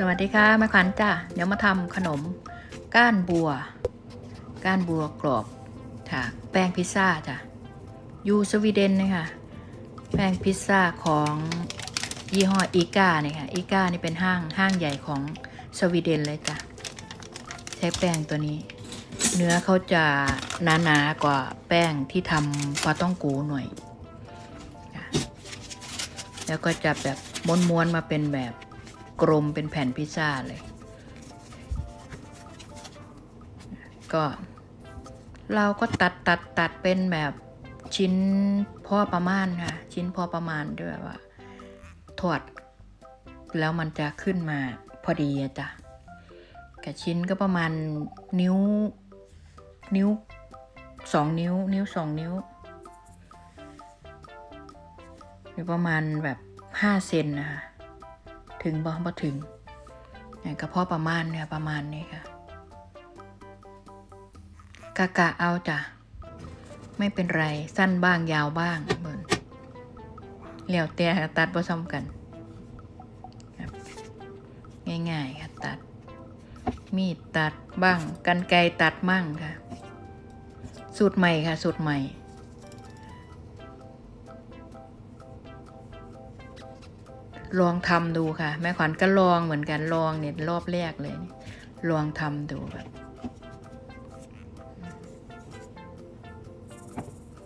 สวัสดีค่ะแม่ขวัญจ้ะเดี๋ยวมาทำขนมก้านบัว ก้านบัวกรอบจากแป้งพิซซ่าจ้ะอยูสวีเดนนะคะแป้งพิซซ่าของยี่ห้ออีกาเนี่ยค่ะอีกานี่เป็นห้างห้างใหญ่ของสวีเดนเลยจ้ะใช้แป้งตัวนี้ เนื้อเขาจะหนาๆกว่าแป้งที่ทำปลาต้องกูหน่อย แล้วก็จะแบบม้วนๆมาเป็นแบบกลมเป็นแผ่นพิซซ่าเลย ก็เราก็ตัดตัดตัดเป็นแบบชิ้นพอประมาณค่ะ ชิ้นพอประมาณด้วยว่าทอดแล้วมันจะขึ้นมาพอดีอะจ้ะกับชิ้นก็ประมาณนิ้ว นิ้วสองนิ้ว นิ้วสองนิ้วหรือประมาณแบบห้าเซนนะคะถึงบ่บ่ถึงเนี่ยก็พอประมาณเนี่ยประมาณนี้ค่ะกะกะเอาจ้ะไม่เป็นไรสั้นบ้างยาวบ้างเหมือนแล้วแต่ตัดผสมกันง่ายๆค่ะตัด มีดตัดบ้างกันไกตัดมั่งค่ะ สูตรใหม่ค่ะ สูตรใหม่ ลองทำดูค่ะ แม่ขวัญก็ลองเหมือนกันลองเนี่ยรอบแรกเลย ลองทำดูแบบ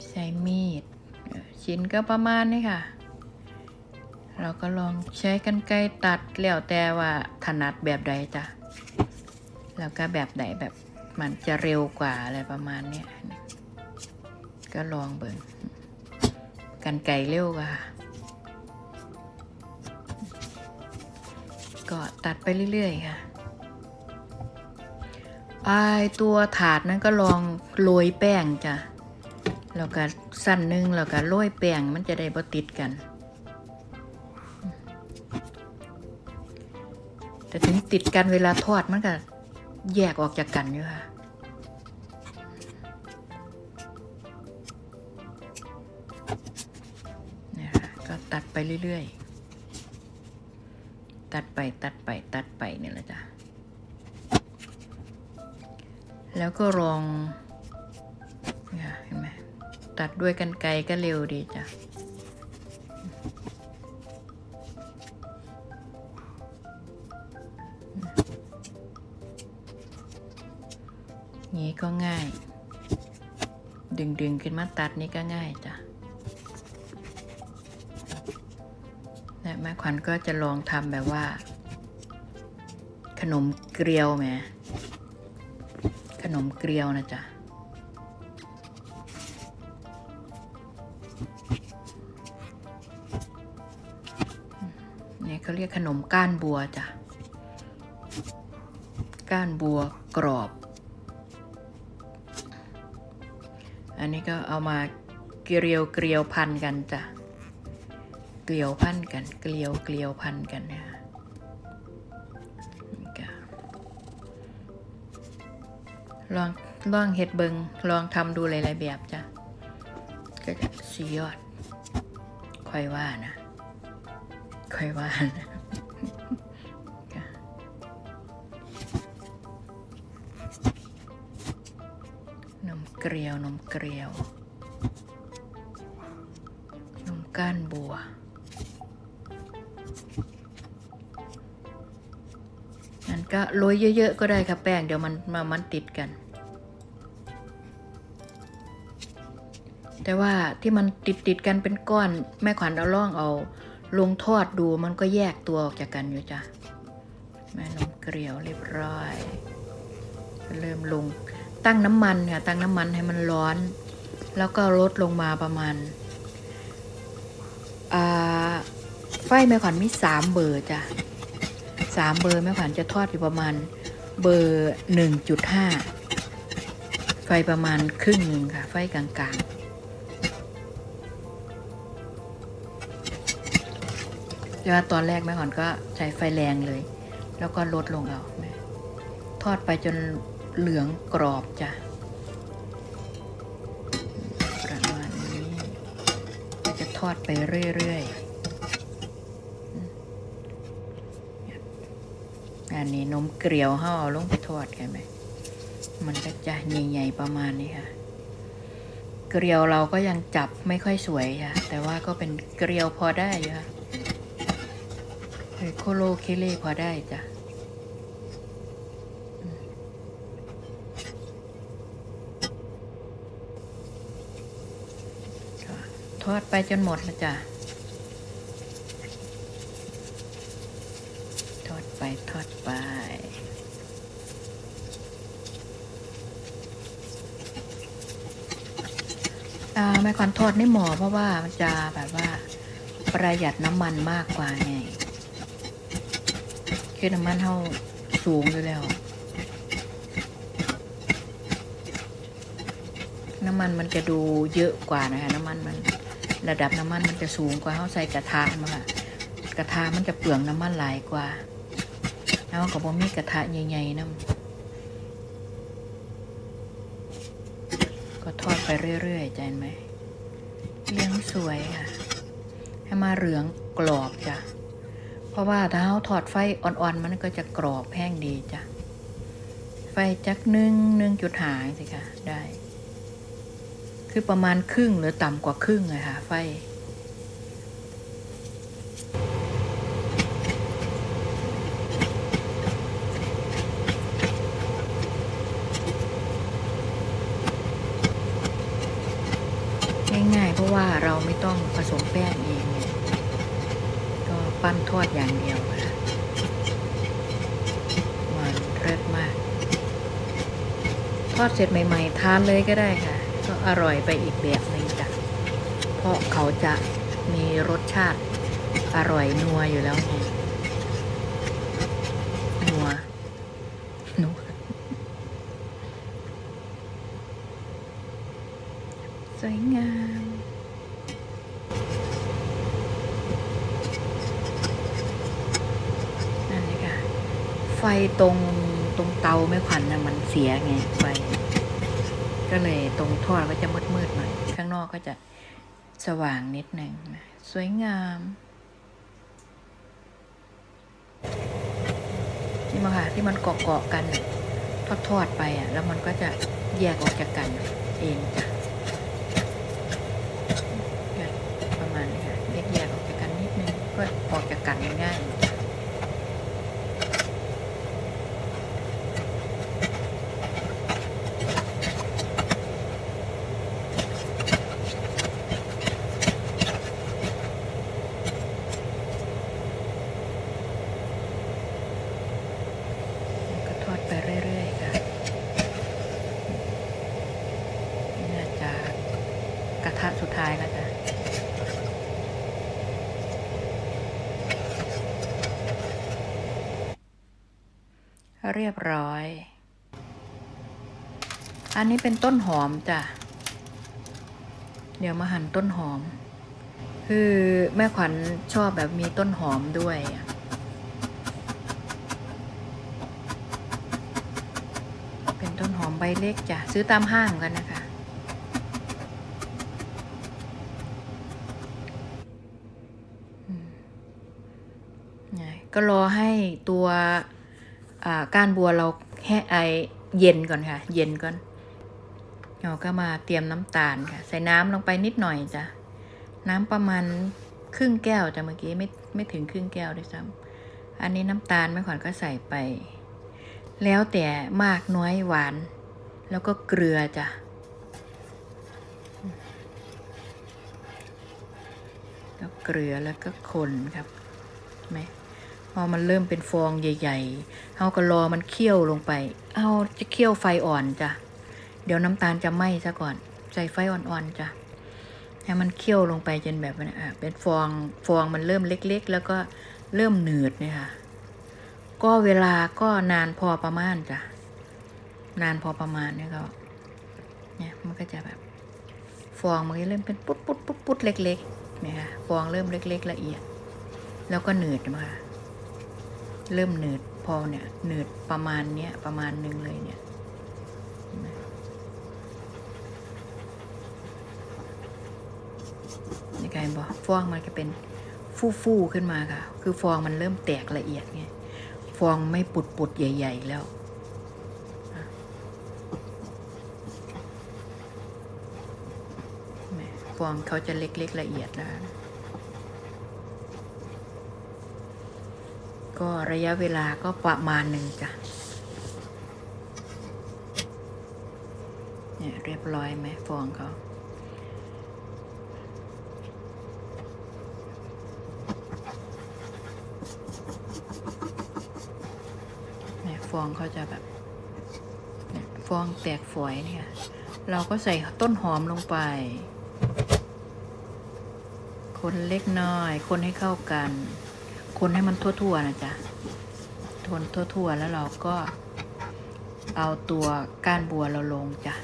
ใช้มีด ชิ้นก็ประมาณนี้ค่ะ เราก็ลองใช้กันไกรตัดแล้วแต่ว่าถนัดแบบใดจ้ะแล้วก็แบบไหนแบบ มันจะเร็วกว่าอะไรประมาณเนี้ยก็ลองเบิ่งกันไกรเร็วกว่าก็ตัดไปเรื่อยๆค่ะไอตัวถาดนั้นก็ลองโรยแป้งจ้ะแล้วก็สั้นนึงแล้วก็โรยแป้งมันจะได้บ่ติดกัน แต่ถึงติดกันเวลาทอดมันก็ แยกออกจากกันอยู่ค่ะเนี่ยค่ะ ก็ตัดไปเรื่อยๆ ตัดไปตัดไปตัดไปเนี่ยแหละจ้ะ แล้วก็ลองเนี่ยเห็นไหมตัดด้วยกันไกรก็เร็วดีจ้ะ ก็ง่าย ดึงดึงขึ้นมาตัดนี่ก็ง่ายจ้ะและแม่ขวัญก็จะลองทำแบบว่า ขนมเกลียวแหมขนมเกลียวนะจ๊ะเนี่ยเขาเรียกขนมก้านบัวจ้ะ ก้านบัวกรอบ อันนี้ก็เอามาเกลียวเกลียวพันกันจ้ะ เกลียวพันกัน เกลียวเกลียวพันกันนี่ยนี่ก็ลองลองเห็ดเบิงลองทำดูหลายๆแบบจ้ะ ก็จะสียอดค่อยว่านะค่อยว่านะ เกลียวนมเกลียว นมก้านบัวงั้นก็โรยเยอะ ๆ ก็ได้ค่ะแป้ง เดี๋ยวมันมามันติดกัน แต่ว่าที่มันติดติดกันเป็นก้อน แม่ขวัญเอาล่องเอา ลงทอดดูมันก็แยกตัวออกจากกันอยู่จ้ะแม่นมเกลียวเรียบร้อย เริ่มลง ตั้งน้ำมันค่ะตั้งน้ำมันให้มันร้อน แล้วก็ลดลงมาประมาณอ่าไฟแม่ขวัญมีสามเบอร์จ้ะสามเบอร์แม่ขวัญจะทอดอยู่ประมาณเบอร์หนึ่งจุดห้าไฟประมาณครึ่งหนึ่งค่ะ ไฟกลางๆแต่ว่าตอนแรกแม่ขวัญก็ใช้ไฟแรงเลย แล้วก็ลดลงเอาทอดไปจน เหลืองกรอบจ้ะประมาณนี้จะทอดไปเรื่อยๆ อันนี้นมเกลียวห่อลงไปทอดใช่ไหม มันก็จะใหญ่ๆประมาณนี้ค่ะ เกลียวเราก็ยังจับไม่ค่อยสวยค่ะ แต่ว่าก็เป็นเกลียวพอได้ค่ะโคโลเคเลพอได้จ้ะ ทอดไปจนหมดนะจ๊ะทอดไปทอดไป อ่าแม่ขวัญทอดในหม้อเพราะว่ามันจะแบบว่า ประหยัดน้ำมันมากกว่าไงคือน้ำมันเท่าสูงอยู่แล้ว น้ำมันมันจะดูเยอะกว่านะคะ น้ำมันมัน ระดับน้ำมันมันจะสูงกว่าเขาใส่กระทะมาค่ะกระทะมันจะเปลืองน้ำมันหลายกว่าแล้วก็บ่มีกระทะใหญ่ๆน้ำก็ทอดไปเรื่อยๆใจไหมเลี้ยงสวยค่ะ ให้มาเหลืองกรอบจ้ะเพราะว่าถ้าเขาถอดไฟอ่อนๆ มันก็จะกรอบแห้งดีจ้ะไฟจักหนึ่งหนึ่งจุดหายสิคะได้ คือประมาณครึ่งหรือต่ำกว่าครึ่งเลยค่ะไฟ ง่ายๆ เพราะว่าเราไม่ต้องผสมแป้งเองเนี่ยก็ปั้นทอดอย่างเดียวค่ะมันเลิศมาก ทอดเสร็จใหม่ ๆ ทานเลยก็ได้ค่ะ อร่อยไปอีกแบบหนึ่งจ้ะ เพราะเขาจะมีรสชาติอร่อยนัวอยู่แล้วไงนัวนัวสวยงามนั่นเลยค่ะ ไฟตรงตรงเตาไม่ขวัญนะมันเสียไงไฟ ก็เลยตรงทอดก็จะมืดมืดๆหน่อยข้างนอกก็จะสว่างนิดหนึ่งนะสวยงามนี่มาค่ะที่มันเกาะเกาะๆกันทอดทอดๆไปอะ แล้วมันก็จะแยกออกจากกันเองจ้ะประมาณนี้ค่ะแยกแยกออกจากกันนิดนึงก็ออกจากกันง่ายจ้ะ ก็ทอดไปเรื่อยๆค่ะนี่น่าจะกระทะสุดท้ายแล้วจ้ะ เรียบร้อย อันนี้เป็นต้นหอมจ้ะ เดี๋ยวมาหั่นต้นหอม คือแม่ขวัญชอบแบบมีต้นหอมด้วยเป็นต้นหอมใบเล็กจ้ะ ซื้อตามห้างกันนะคะไงก็รอให้ตัว ก้านบัวเราแห้ไอเย็นก่อนค่ะ เย็นก่อนเราก็มาเตรียมน้ำตาลค่ะ ใส่น้ำลงไปนิดหน่อยจ้ะน้ำประมาณครึ่งแก้วจ้ะเมื่อกี้ไม่ไม่ถึงครึ่งแก้วด้วยซ้ำอันนี้น้ำตาลแม่ขวัญก็ใส่ไป แล้วแต่มากน้อยหวาน แล้วก็เกลือจ้ะแล้วเกลือแล้วก็คนครับไหม พอมันเริ่มเป็นฟองใหญ่ๆเราก็รอมันเคี่ยวลงไป เอาจะเคี่ยวไฟอ่อนจ้ะ เดี๋ยวน้ำตาลจะไหม้ซะก่อน ใส่ไฟอ่อนๆจ้ะ ให้มันเคี่ยวลงไปจนแบบนั้นอะเป็นฟองฟองมันเริ่มเล็ก ๆ แล้วก็เริ่มหนืดเนี่ยค่ะ ก็เวลาก็นานพอประมาณจ้ะ นานพอประมาณเนี่ยก็ เนี่ยมันก็จะแบบ ฟองมันก็เริ่มเป็นปุ๊ดปุ๊ดปุ๊ดปุ๊ดเล็กๆเนี่ยค่ะ ฟองเริ่มเล็ก ๆ ละเอียด แล้วก็หนืดมาค่ะ เริ่มหนืดพอเนี่ยหนืดประมาณเนี้ยประมาณหนึงเลยเนี่ยเห็นไหมนี่ค่ะเห็นบ่ฟองมันจะเป็นฟู่ๆขึ้นมาค่ะ คือฟองมันเริ่มแตกละเอียดไงฟองไม่ปุดๆใหญ่ ๆ แล้วฟองเขาจะเล็กๆละเอียดแล้วนะ ก็ระยะเวลาก็ประมาณหนึ่งจ้ะเนี่ยเรียบร้อยไหมฟองเขาเนี่ยฟองเขาจะแบบเนี่ยฟองแตกฝอยเนี่ย เราก็ใส่ต้นหอมลงไป คนเล็กน้อย คนให้เข้ากัน คนให้มันทั่วๆนะจ๊ะทนทั่วๆ แล้วเราก็เอาตัวก้านบัวเราลงจ้ะ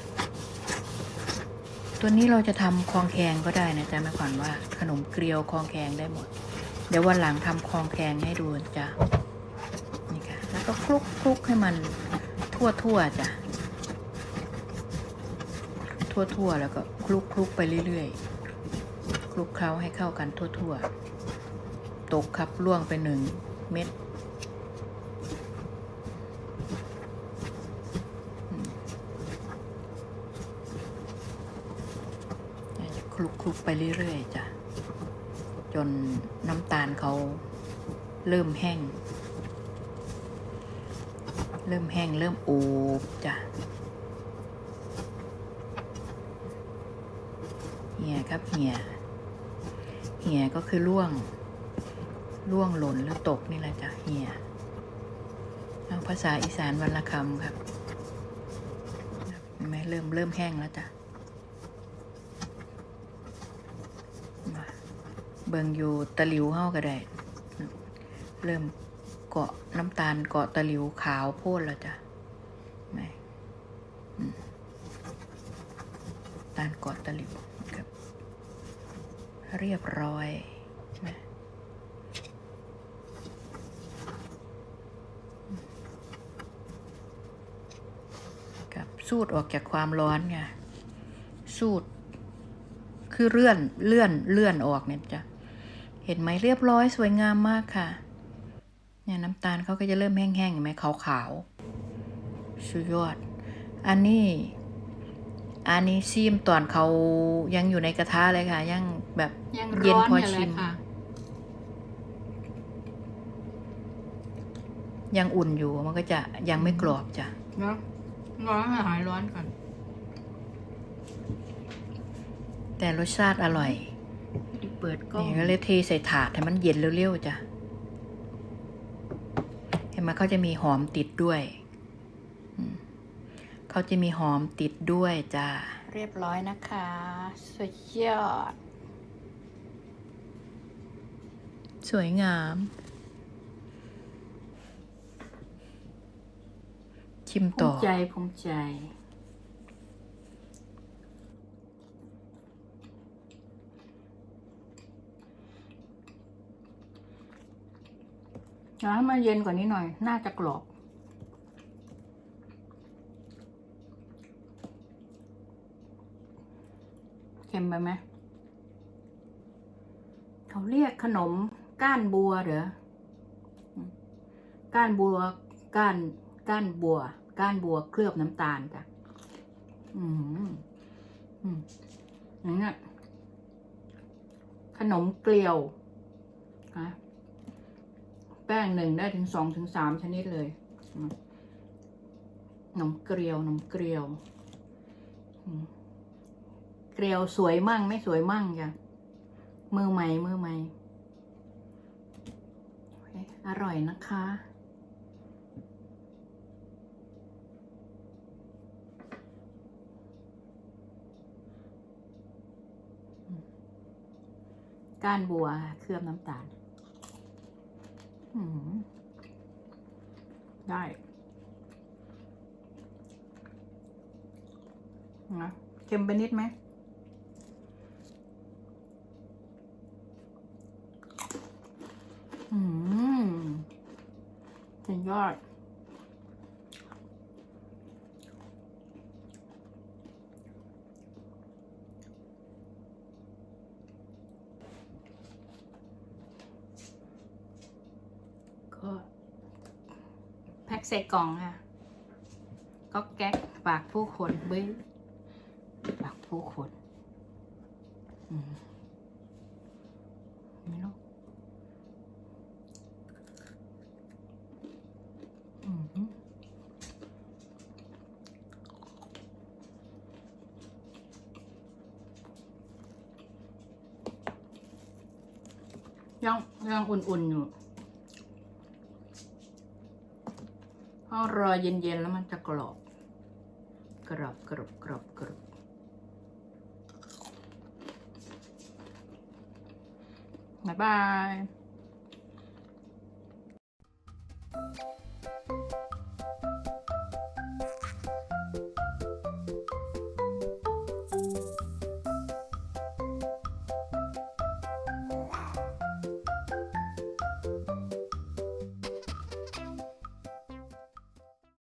ตัวนี้เราจะทำคลองแคงก็ได้นะจ๊ะแม่ขวัญว่า ขนมเกลียวคลองแคงได้หมด เดี๋ยววันหลังทำคลองแคงให้ดูจ้ะ นี่ค่ะ แล้วก็คลุกคลุกให้มันทั่วๆจ้ะ ทั่วๆ แล้วก็คลุกคลุกไปเรื่อยๆ คลุกเคล้าให้เข้ากันทั่วๆ ตกครับล่วงไปหนึ่งเม็ดคลุกคลุกไปเรื่อยๆจ้ะ จนน้ำตาลเขาเริ่มแห้ง เริ่มแห้งเริ่มโอบจ้ะเหี่ยครับเหี่ยเหี่ยก็คือล่วง ล่วงหล่นหรือตกนี่แหละจ้ะเหี่ยเอาภาษาอีสานวันละคำครับไหมเริ่มเริ่มแห้งแล้วจ้ะมาเบิงอยู่ตะหลิวเฮาก็ได้ เริ่มเกาะน้ำตาลเกาะตะหลิวขาวโพดแล้วจ้ะไหมอืมตาลเกาะตะหลิวครับ เรียบร้อยนะกับ สูดออกจากความร้อนไงสูดคือเลื่อนเลื่อนเลื่อนออกเนี่ยจ้ะเห็นไหมเรียบร้อยสวยงามมากค่ะเนี่ยน้ำตาลเขาก็จะเริ่มแห้งๆเห็นไหมขาวๆสุดยอด อันนี้ อันนี้ซีมตอนเขายังอยู่ในกระทะเลยค่ะ ยังแบบยังเย็นร้อนพออยู่เลชิยมค่ะยังอุ่นอยู่มันก็จะยังไม่กรอบจ้ะเนาะ ร้อนให้หายร้อนก่อน แต่รสชาติอร่อย เปิดกล้องนี่ก็เลยเทใส่ถาดให้มันเย็นเร็วๆจ้ะ เห็นไหมเขาจะมีหอมติดด้วยอืมเขาจะมีหอมติดด้วยจ้ะเรียบร้อยนะคะ สุดยอด สวยงาม ชิมภูต่อ มิใจภูมิใจ เดี๋ยวให้มันเย็นกว่านี้หน่อย น่าจะกรอบ เค็มไปไหม เขาเรียกขนมก้านบัวเหรอ ก้านบัว ก้าน ก้านบัว ก้านบัวเคลือบน้ำตาลจ้ะอืมอืมอย่างเงี้ขนมเกลียวนะแป้งหนึ่งได้ถึงสองถึงสามชนิดเลยขนมเกลียวขนมเกลียวเกลียวสวยมั่งไม่สวยมั่งจ้ะมือใหม่มือใหม่อเคอร่อยนะคะ ก้านบัวเคลือบน้ำตาลได้นะเค็มไปนิดไหมอืมสุดยอด ใส่กล่องค่ะก็แก๊กปากผู้คนเบ้ยปากผู้คนอืมไม่รู้อืมยังยังอุ่นๆอยู่ พอรอเย็นๆแล้วมันจะกรอบ กรอบกรอบกรอบกรอบบ๊ายบาย